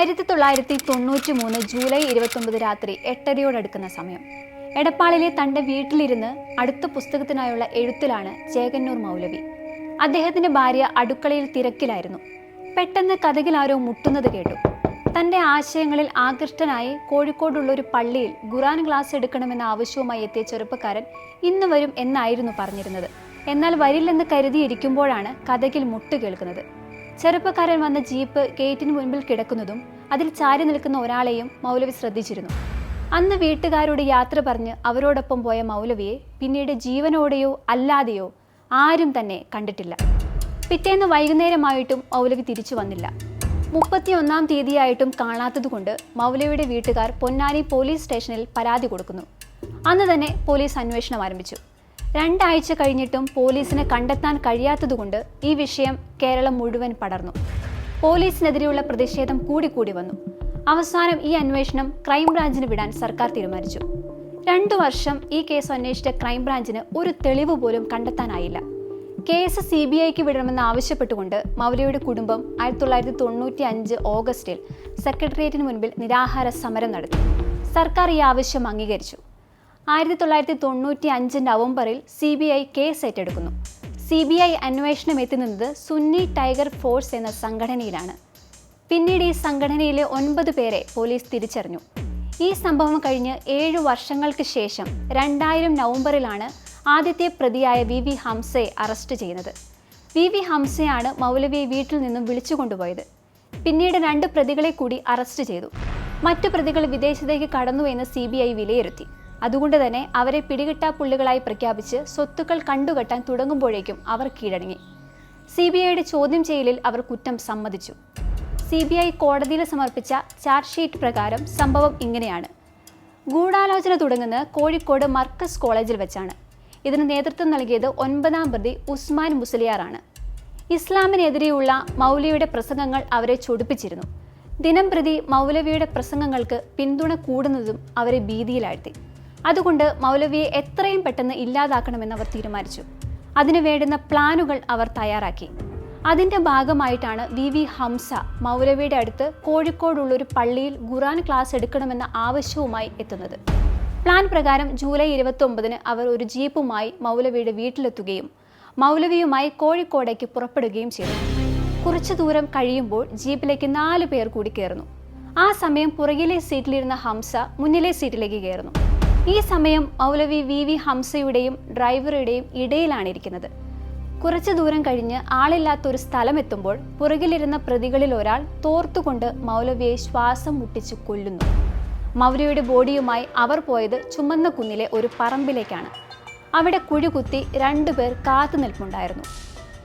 ആയിരത്തി തൊള്ളായിരത്തി തൊണ്ണൂറ്റി മൂന്ന് ജൂലൈ ഇരുപത്തൊമ്പത് രാത്രി എട്ടരയോടടുക്കുന്ന സമയം. എടപ്പാളിലെ തന്റെ വീട്ടിലിരുന്ന് അടുത്ത പുസ്തകത്തിനായുള്ള എഴുത്തിലാണ് ചേകന്നൂർ മൗലവി. അദ്ദേഹത്തിന്റെ ഭാര്യ അടുക്കളയിൽ തിരക്കിലായിരുന്നു. പെട്ടെന്ന് കഥകിൽ ആരോ മുട്ടുന്നത് കേട്ടു. തന്റെ ആശയങ്ങളിൽ ആകൃഷ്ടനായി കോഴിക്കോടുള്ള ഒരു പള്ളിയിൽ ഖുറാൻ ക്ലാസ് എടുക്കണമെന്ന ആവശ്യവുമായി എത്തിയ ചെറുപ്പക്കാരൻ ഇന്ന് വരും എന്നായിരുന്നു പറഞ്ഞിരുന്നത്. എന്നാൽ വരില്ലെന്ന് കരുതിയിരിക്കുമ്പോഴാണ് കഥകിൽ മുട്ട് കേൾക്കുന്നത്. ചെറുപ്പക്കാരൻ വന്ന ജീപ്പ് ഗേറ്റിന് മുൻപിൽ കിടക്കുന്നതും അതിൽ ചാരി നിൽക്കുന്ന ഒരാളെയും മൗലവി ശ്രദ്ധിച്ചിരുന്നു. അന്ന് വീട്ടുകാരോട് യാത്ര പറഞ്ഞ് അവരോടൊപ്പം പോയ മൗലവിയെ പിന്നീട് ജീവനോടെയോ അല്ലാതെയോ ആരും തന്നെ കണ്ടിട്ടില്ല. പിറ്റേന്ന് വൈകുന്നേരമായിട്ടും മൗലവി തിരിച്ചു വന്നില്ല. മുപ്പത്തിയൊന്നാം തീയതിയായിട്ടും കാണാത്തതുകൊണ്ട് മൗലവിയുടെ വീട്ടുകാർ പൊന്നാനി പോലീസ് സ്റ്റേഷനിൽ പരാതി കൊടുക്കുന്നു. അന്ന് തന്നെ പോലീസ് അന്വേഷണം ആരംഭിച്ചു. രണ്ടാഴ്ച കഴിഞ്ഞിട്ടും പോലീസിനെ കണ്ടെത്താൻ കഴിയാത്തതുകൊണ്ട് ഈ വിഷയം കേരളം മുഴുവൻ പടർന്നു. പോലീസിനെതിരെയുള്ള പ്രതിഷേധം കൂടിക്കൂടി വന്നു. അവസാനം ഈ അന്വേഷണം ക്രൈംബ്രാഞ്ചിന് വിടാൻ സർക്കാർ തീരുമാനിച്ചു. രണ്ടു വർഷം ഈ കേസ് അന്വേഷിച്ച ക്രൈംബ്രാഞ്ചിന് ഒരു തെളിവ് പോലും കണ്ടെത്താനായില്ല. കേസ് സി ബി ഐക്ക് വിടണമെന്ന് ആവശ്യപ്പെട്ടുകൊണ്ട് മൗലയുടെ കുടുംബം ആയിരത്തി തൊള്ളായിരത്തി തൊണ്ണൂറ്റി അഞ്ച് ഓഗസ്റ്റിൽ സെക്രട്ടേറിയറ്റിന് മുൻപിൽ നിരാഹാര സമരം നടത്തി. സർക്കാർ ഈ ആവശ്യം അംഗീകരിച്ചു. ആയിരത്തി തൊള്ളായിരത്തി തൊണ്ണൂറ്റി അഞ്ച് നവംബറിൽ സി ബി ഐ കേസ് ഏറ്റെടുക്കുന്നു. സി ബി ഐ അന്വേഷണം എത്തുന്നത് സുന്നി ടൈഗർ ഫോഴ്സ് എന്ന സംഘടനയിലാണ്. പിന്നീട് ഈ സംഘടനയിലെ ഒൻപത് പേരെ പോലീസ് തിരിച്ചറിഞ്ഞു. ഈ സംഭവം കഴിഞ്ഞ് ഏഴ് വർഷങ്ങൾക്ക് ശേഷം രണ്ടായിരം നവംബറിലാണ് ആദ്യത്തെ പ്രതിയായ വി വി ഹംസയെ അറസ്റ്റ് ചെയ്യുന്നത് വി വി ഹംസയാണ് മൗലവിയെ വീട്ടിൽ നിന്നും വിളിച്ചു കൊണ്ടുപോയത്. പിന്നീട് രണ്ട് പ്രതികളെ കൂടി അറസ്റ്റ് ചെയ്തു. മറ്റു പ്രതികൾ വിദേശത്തേക്ക് കടന്നു എന്ന് സി വിലയിരുത്തി. അതുകൊണ്ട് തന്നെ അവരെ പിടികിട്ടാ പുള്ളികളായി പ്രഖ്യാപിച്ച് സ്വത്തുക്കൾ കണ്ടുകെട്ടാൻ തുടങ്ങുമ്പോഴേക്കും അവർ കീഴടങ്ങി. സി ബി ഐയുടെ ചോദ്യം ചെയ്യലിൽ അവർ കുറ്റം സമ്മതിച്ചു. സി ബി ഐ കോടതിയിൽ സമർപ്പിച്ച ചാർജ് ഷീറ്റ് പ്രകാരം സംഭവം ഇങ്ങനെയാണ്. ഗൂഢാലോചന തുടങ്ങുന്നത് കോഴിക്കോട് മർക്കസ് കോളേജിൽ വെച്ചാണ്. ഇതിന് നേതൃത്വം നൽകിയത് ഒൻപതാം പ്രതി ഉസ്മാൻ മുസ്ലിയാറാണ്. ഇസ്ലാമിനെതിരെയുള്ള മൗലവിയുടെ പ്രസംഗങ്ങൾ അവരെ ചൊടിപ്പിച്ചിരുന്നു. ദിനം പ്രതി മൗലവിയുടെ പ്രസംഗങ്ങൾക്ക് പിന്തുണ കൂടുന്നതും അവരെ ഭീതിയിലാഴ്ത്തി. അതുകൊണ്ട് മൗലവിയെ എത്രയും പെട്ടെന്ന് ഇല്ലാതാക്കണമെന്ന് അവർ തീരുമാനിച്ചു. അതിനു വേണ്ടുന്ന പ്ലാനുകൾ അവർ തയ്യാറാക്കി. അതിന്റെ ഭാഗമായിട്ടാണ് വി വി ഹംസ മൗലവിയുടെ അടുത്ത് കോഴിക്കോടുള്ള ഒരു പള്ളിയിൽ ഖുറാൻ ക്ലാസ് എടുക്കണമെന്ന ആവശ്യവുമായി എത്തുന്നത്. പ്ലാൻ പ്രകാരം ജൂലൈ ഇരുപത്തി ഒമ്പതിന് അവർ ഒരു ജീപ്പുമായി മൗലവിയുടെ വീട്ടിലെത്തുകയും മൗലവിയുമായി കോഴിക്കോടേക്ക് പുറപ്പെടുകയും ചെയ്തു. കുറച്ചു ദൂരം കഴിയുമ്പോൾ ജീപ്പിലേക്ക് നാല് പേർ കൂടി കയറുന്നു. ആ സമയം പുറകിലെ സീറ്റിലിരുന്ന ഹംസ മുന്നിലെ സീറ്റിലേക്ക് കയറുന്നു. ഈ സമയം മൗലവി വി വി ഹംസയുടെയും ഡ്രൈവറുടെയും ഇടയിലാണ് ഇരിക്കുന്നത്. കുറച്ചു ദൂരം കഴിഞ്ഞ് ആളില്ലാത്തൊരു സ്ഥലം എത്തുമ്പോൾ പുറകിലിരുന്ന പ്രതികളിൽ ഒരാൾ തോർത്തുകൊണ്ട് മൗലവിയെ ശ്വാസം മുട്ടിച്ച് കൊല്ലുന്നു. മൗലവിയുടെ ബോഡിയുമായി അവർ പോയത് ചുമന്ന കുന്നിലെ ഒരു പറമ്പിലേക്കാണ്. അവിടെ കുഴികുത്തി രണ്ടുപേർ കാത്തു നിൽപ്പുണ്ടായിരുന്നു.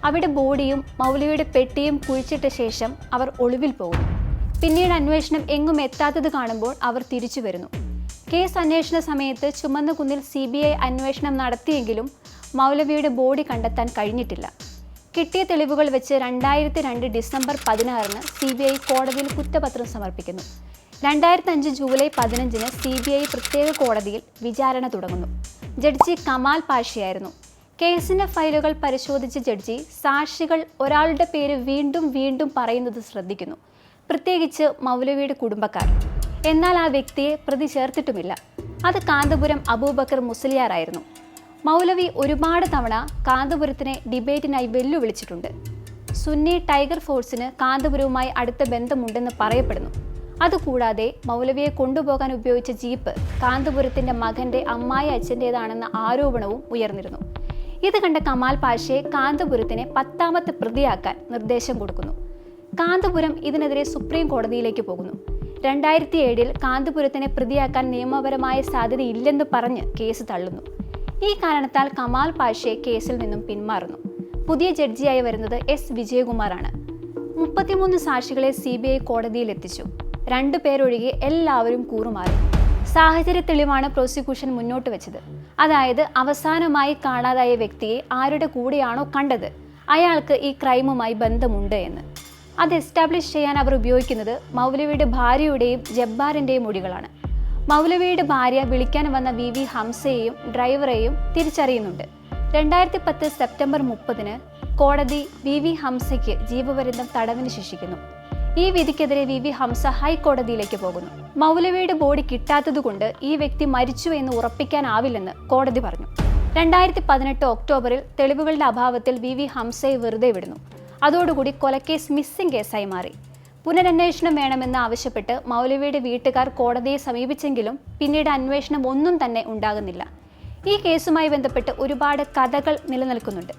അവിടെ ബോഡിയും മൗലവിയുടെ പെട്ടിയും കുഴിച്ചിട്ട ശേഷം അവർ ഒളിവിൽ പോകുന്നു. പിന്നീട് അന്വേഷണം എങ്ങും എത്താത്തത് കാണുമ്പോൾ അവർ തിരിച്ചു വരുന്നു. കേസ് അന്വേഷണ സമയത്ത് ചുമന്ന കുന്നിൽ സി ബി ഐ അന്വേഷണം നടത്തിയെങ്കിലും മൗലവിയുടെ ബോഡി കണ്ടെത്താൻ കഴിഞ്ഞിട്ടില്ല. കിട്ടിയ തെളിവുകൾ വെച്ച് രണ്ടായിരത്തി രണ്ട് ഡിസംബർ പതിനാറിന് സി ബി ഐ കോടതിയിൽ കുറ്റപത്രം സമർപ്പിക്കുന്നു. രണ്ടായിരത്തി അഞ്ച് ജൂലൈ പതിനഞ്ചിന് സി ബി ഐ പ്രത്യേക കോടതിയിൽ വിചാരണ തുടങ്ങുന്നു. ജഡ്ജി കമാൽ പാഷയായിരുന്നു കേസിന്റെ ഫയലുകൾ പരിശോധിച്ച ജഡ്ജി സാക്ഷികൾ ഒരാളുടെ പേര് വീണ്ടും വീണ്ടും പറയുന്നത് ശ്രദ്ധിക്കുന്നു. പ്രത്യേകിച്ച് മൗലവിയുടെ കുടുംബക്കാർ. എന്നാൽ ആ വ്യക്തിയെ പ്രതി ചേർത്തിട്ടുമില്ല. അത് കാന്തപുരം അബൂബക്കർ മുസ്ലിയാറായിരുന്നു മൗലവി ഒരുപാട് തവണ കാന്തപുരത്തിനെ ഡിബേറ്റിനായി വെല്ലുവിളിച്ചിട്ടുണ്ട്. സുന്നി ടൈഗർ ഫോഴ്സിന് കാന്തപുരവുമായി അടുത്ത ബന്ധമുണ്ടെന്ന് പറയപ്പെടുന്നു. അതുകൂടാതെ മൗലവിയെ കൊണ്ടുപോകാൻ ഉപയോഗിച്ച ജീപ്പ് കാന്തപുരത്തിന്റെ മകന്റെ അമ്മായി അച്ഛന്റെതാണെന്ന ആരോപണവും ഉയർന്നിരുന്നു. ഇത് കണ്ട കമാൽ പാഷയെ കാന്തപുരത്തിനെ പത്താമത്തെ പ്രതിയാക്കാൻ നിർദ്ദേശം കൊടുക്കുന്നു. കാന്തപുരം ഇതിനെതിരെ സുപ്രീം കോടതിയിലേക്ക് പോകുന്നു. രണ്ടായിരത്തി ഏഴിൽ കാന്തപുരത്തിനെ പ്രതിയാക്കാൻ നിയമപരമായ സാധ്യതയില്ലെന്ന് പറഞ്ഞ് കേസ് തള്ളുന്നു. ഈ കാരണത്താൽ കമാൽ പാഷയെ കേസിൽ നിന്നും പിന്മാറുന്നു. പുതിയ ജഡ്ജിയായി വരുന്നത് എസ്. വിജയകുമാറാണ്. മുപ്പത്തിമൂന്ന് സാക്ഷികളെ സി ബി ഐ കോടതിയിൽ എത്തിച്ചു രണ്ടു പേരൊഴികെ എല്ലാവരും കൂറുമാറി. സാഹചര്യ തെളിവാണ് പ്രോസിക്യൂഷൻ മുന്നോട്ട് വെച്ചത്. അതായത് അവസാനമായി കാണാതായ വ്യക്തിയെ ആരുടെ കൂടെയാണോ കണ്ടത്? അയാൾക്ക് ഈ ക്രൈമുമായി ബന്ധമുണ്ട് എന്ന്. അത് എസ്റ്റാബ്ലിഷ് ചെയ്യാൻ അവർ ഉപയോഗിക്കുന്നത് മൗലവിയുടെ ഭാര്യയുടെയും ജബ്ബാറിന്റെയും മൊഴികളാണ് മൗലവിയുടെ ഭാര്യ വിളിക്കാൻ വന്ന വി വി ഹംസയെയും ഡ്രൈവറെയും തിരിച്ചറിയുന്നുണ്ട്. രണ്ടായിരത്തി പത്ത് സെപ്റ്റംബർ മുപ്പതിന് കോടതി വി വി ഹംസയ്ക്ക് ജീവപര്യന്തം തടവിന് ശിക്ഷിക്കുന്നു. ഈ വിധിക്കെതിരെ വി വി ഹംസ ഹൈക്കോടതിയിലേക്ക് പോകുന്നു. മൗലവിയുടെ ബോഡി കിട്ടാത്തതുകൊണ്ട് ഈ വ്യക്തി മരിച്ചു എന്ന് ഉറപ്പിക്കാനാവില്ലെന്ന് കോടതി പറഞ്ഞു. രണ്ടായിരത്തി പതിനെട്ട് ഒക്ടോബറിൽ തെളിവുകളുടെ അഭാവത്തിൽ വി വി ഹംസയെ വെറുതെ വിടുന്നു. അതോടുകൂടി കൊലക്കേസ് മിസ്സിംഗ് കേസായി മാറി. പുനരന്വേഷണം വേണമെന്ന് ആവശ്യപ്പെട്ട് മൗലവിയുടെ വീട്ടുകാർ കോടതിയെ സമീപിച്ചെങ്കിലും പിന്നീട് അന്വേഷണം ഒന്നും തന്നെ ഉണ്ടാകുന്നില്ല. ഈ കേസുമായി ബന്ധപ്പെട്ട് ഒരുപാട് കഥകൾ നിലനിൽക്കുന്നുണ്ട്.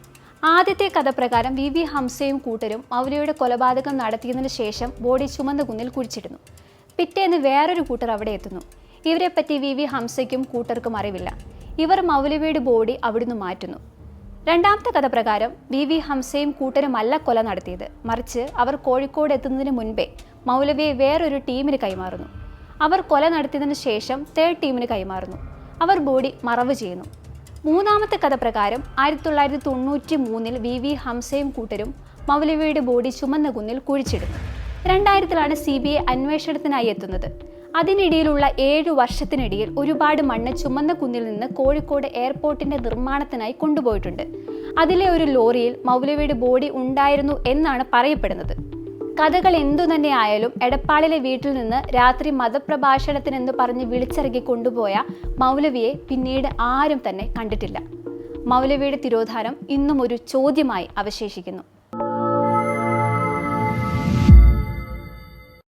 ആദ്യത്തെ കഥ പ്രകാരം വി വി ഹംസയും കൂട്ടരും മൗലവിയുടെ കൊലപാതകം നടത്തിയതിനു ശേഷം ബോഡി ചുമന്ന കുന്നിൽ കുഴിച്ചിടുന്നു. പിറ്റേന്ന് വേറൊരു കൂട്ടർ അവിടെ എത്തുന്നു. ഇവരെപ്പറ്റി വി വി ഹംസയ്ക്കും കൂട്ടർക്കും അറിവില്ല. ഇവർ മൗലവിയുടെ ബോഡി അവിടുന്ന് മാറ്റുന്നു. രണ്ടാമത്തെ കഥ പ്രകാരം വി വി ഹംസയും കൂട്ടരുമല്ല കൊല നടത്തിയത്. മറിച്ച് അവർ കോഴിക്കോട് എത്തുന്നതിന് മുൻപേ മൗലവിയെ വേറൊരു ടീമിന് കൈമാറുന്നു. അവർ കൊല നടത്തിയതിന് ശേഷം തേർഡ് ടീമിന് കൈമാറുന്നു. അവർ ബോഡി മറവ് ചെയ്യുന്നു. മൂന്നാമത്തെ കഥ പ്രകാരം ആയിരത്തി തൊള്ളായിരത്തി തൊണ്ണൂറ്റി മൂന്നിൽ വി വി ഹംസയും കൂട്ടരും മൗലവിയുടെ ബോഡി ചുമന്ന കുന്നിൽ കുഴിച്ചിടുന്നു. രണ്ടായിരത്തിലാണ് സി ബി ഐ അന്വേഷണത്തിനായി എത്തുന്നത്. അതിനിടയിലുള്ള ഏഴു വർഷത്തിനിടയിൽ ഒരുപാട് മണ്ണ് ചുമന്ന കുന്നിൽ നിന്ന് കോഴിക്കോട് എയർപോർട്ടിന്റെ നിർമ്മാണത്തിനായി കൊണ്ടുപോയിട്ടുണ്ട്. അതിലെ ഒരു ലോറിയിൽ മൗലവിയുടെ ബോഡി ഉണ്ടായിരുന്നു എന്നാണ് പറയപ്പെടുന്നത്. കഥകൾ എന്തു തന്നെ ആയാലും എടപ്പാളിലെ വീട്ടിൽ നിന്ന് രാത്രി മതപ്രഭാഷണത്തിനെന്ന് പറഞ്ഞ് വിളിച്ചിറക്കി കൊണ്ടുപോയ മൗലവിയെ പിന്നീട് ആരും തന്നെ കണ്ടിട്ടില്ല. മൗലവിയുടെ തിരോധാനം ഇന്നും ഒരു ചോദ്യമായി അവശേഷിക്കുന്നു.